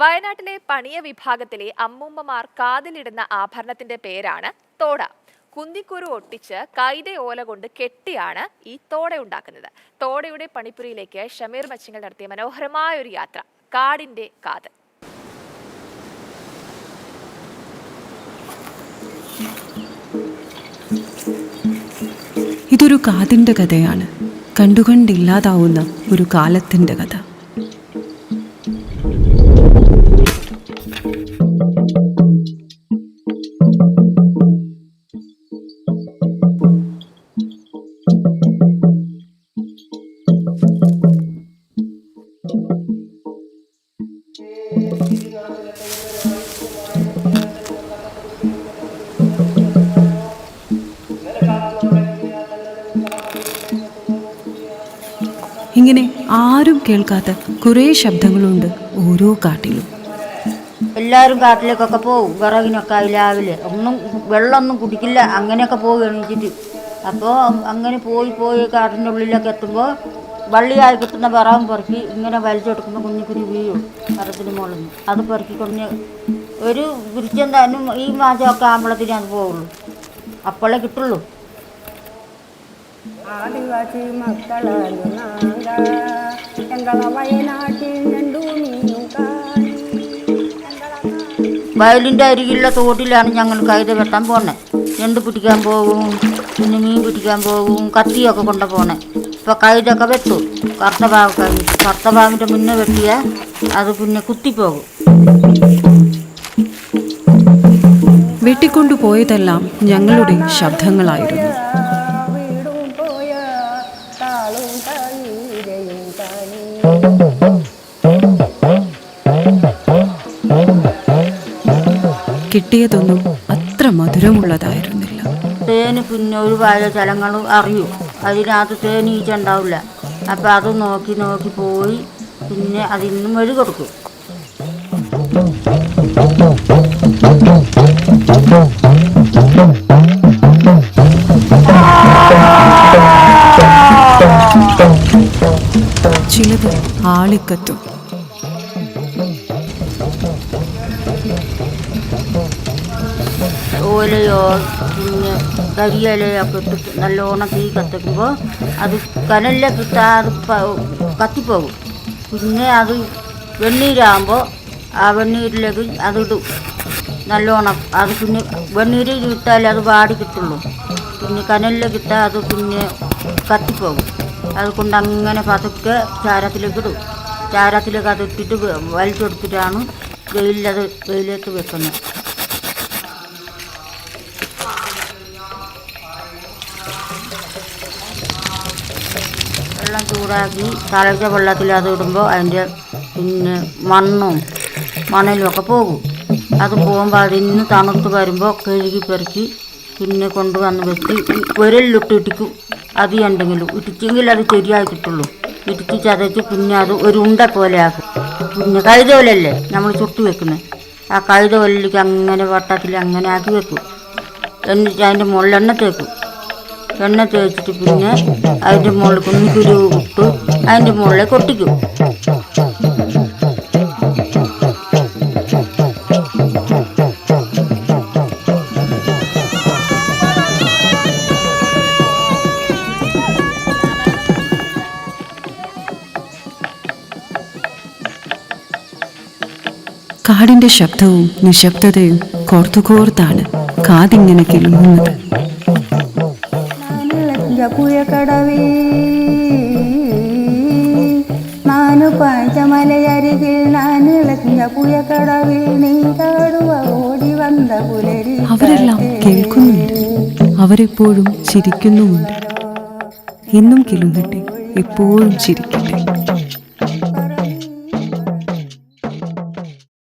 വയനാട്ടിലെ പണിയ വിഭാഗത്തിലെ അമ്മൂമ്മമാർ കാതിലിടുന്ന ആഭരണത്തിന്റെ പേരാണ് തോട. കുന്തിക്കുരു ഒട്ടിച്ച് കൈത ഓല കൊണ്ട് കെട്ടിയാണ് ഈ തോട ഉണ്ടാക്കുന്നത്. തോടയുടെ പണിപ്പുരിയിലേക്ക് ഷമീർ മച്ചിങ്ങൾ നടത്തിയ മനോഹരമായ ഒരു യാത്ര കാടിന്റെ കാത് ഇതൊരു കാതിന്റെ കഥയാണ്. കണ്ടുകൊണ്ടില്ലാതാവുന്ന ഒരു കാലത്തിന്റെ കഥ. ഇങ്ങനെ ആരും കേൾക്കാത്ത കുറേ ശബ്ദങ്ങളുണ്ട് ഓരോ കാട്ടിലും. എല്ലാവരും കാട്ടിലേക്കൊക്കെ പോകും വിറകിനൊക്കെ രാവിലെ. ഒന്നും വെള്ളമൊന്നും കുടിക്കില്ല. അങ്ങനെയൊക്കെ പോകും എണീച്ചിട്ട് അപ്പോൾ അങ്ങനെ പോയി പോയി കാട്ടിന്റെ ഉള്ളിലൊക്കെ എത്തുമ്പോൾ വള്ളിയായി കിട്ടുന്ന വിറകും പെറുക്കി ഇങ്ങനെ വലിച്ചെടുക്കുമ്പോൾ കുഞ്ഞു കുഞ്ഞു വീഴും മരത്തിന് മുകളിൽ നിന്ന്. അത് പെറുക്കി കൊണ്ട് ഒരു തന്നെ ഈ മാസമൊക്കെ ആകുമ്പോഴത്തേനും അത് പോവുള്ളൂ. അപ്പോഴേ കിട്ടുള്ളൂ. ആദിവാസി മക്കളാണ് നാങ്ക ഞങ്ങളെ വയനാട്ടിൽ രണ്ടു മീനുകാരി വയലിന്റെ അരികിലുള്ള തോട്ടിലാണ് ഞങ്ങൾ കൈത വെട്ടാൻ പോണേ ഞണ്ട് പിടിക്കാൻ പോകും? പിന്നെ മീൻ പിടിക്കാൻ പോകും. കത്തിയൊക്കെ കൊണ്ട പോണേ ഇപ്പം കൈതൊക്കെ വെട്ടു കറുത്ത ഭാഗം കഴിഞ്ഞിട്ട് കറുത്ത പാവിന്റെ മുന്നേ വെട്ടിയാൽ അത് പിന്നെ കുത്തിപ്പോകും. വെട്ടിക്കൊണ്ടുപോയതെല്ലാം ഞങ്ങളുടെ ശബ്ദങ്ങളായിരുന്നു. കിട്ടിയതൊന്നും അത്ര മധുരമുള്ളതായിരുന്നില്ല. തേന് പിന്നെ ഒരുപാട് സ്ഥലങ്ങൾ അറിയൂ. അതിനകത്ത് തേനീച്ച ഉണ്ടാവില്ല. അപ്പം അത് നോക്കി നോക്കി പോയി പിന്നെ അതിന്നും വഴി കൊടുക്കും. ആളിക്കത്തും. ഓലയോ പിന്നെ കരിയിലയൊക്കെ ഇട്ടിട്ട് നല്ലോണം തീ കത്തിക്കുമ്പോൾ അത് കനലിലേക്ക് അത് കത്തിപ്പോകും. പിന്നെ അത് വെണ്ണീരാകുമ്പോൾ ആ വെണ്ണീരിലേക്ക് അതിടും നല്ലോണം അത് പിന്നെ വെണ്ണീരിൽ ഇട്ടാലേ അത് വാടി കിട്ടുള്ളൂ. പിന്നെ കനലിലേക്ക് ഇട്ടാൽ അത് പിന്നെ കത്തിപ്പോകും. അതുകൊണ്ട് അങ്ങനെ പതുക്കെ ചാരത്തിലേക്ക് ഇടും. ചാരത്തിലേക്ക് അത് ഇട്ടിട്ട് വലിച്ചെടുത്തിട്ടാണ് വെയിലത് വെയിലേക്ക് വെക്കുന്നത്. വെള്ളം ചൂടാക്കി തിളച്ച വെള്ളത്തിൽ അത് ഇടുമ്പോൾ അതിന്റെ പിന്നെ മണ്ണും മണലും ഒക്കെ പോകും. അത് പോകുമ്പോൾ അതിന്ന് തണുത്ത് വരുമ്പോൾ കഴുകി പെറുക്കി പിന്നെ കൊണ്ടുവന്ന് വെച്ച് വിരലിലിട്ട് ഇട്ടിക്കും. അത് ഉണ്ടെങ്കിലും ഇടിച്ചെങ്കിൽ അത് ശരിയായി കിട്ടുള്ളൂ ഇടിച്ച് ചതച്ച് പിന്നെ അത് ഒരു ഉണ്ട പോലെ ആക്കും. പിന്നെ കഴുതോലല്ലേ നമ്മൾ ചുട്ടു വെക്കുന്നത് ആ കഴുതോലിലേക്ക് അങ്ങനെ വട്ടത്തിൽ അങ്ങനെ ആക്കി വെക്കും. എന്നിട്ട് അതിന്റെ മുകളിൽ എണ്ണ തേക്കും. എണ്ണ തേച്ചിട്ട് പിന്നെ അതിന്റെ മുകളിൽ കുഞ്ഞിക്കുരു ഇട്ട് അതിന്റെ മുകളിൽ കൊട്ടിക്കും കാടിന്റെ ശബ്ദവും നിശബ്ദതയും കോർത്തുകോർത്താണ് കാതിങ്ങനെ കിളുങ്ങുന്നത് നാനിളഞ്ഞ പുഴക്കടവേ നാനു പാഞ്ചമലയരികിൽ നാനിളഞ്ഞ പുഴക്കടവിൽ നീ കാടുവ ഓടി വന്ന പുലരി അവരെല്ലാം കേൾക്കുന്നുണ്ട്. അവരെപ്പോഴും ചിരിക്കുന്നുമുണ്ട്. എന്നും കിളുങ്ങട്ടെ എപ്പോഴും ചിരിക്കട്ടെ.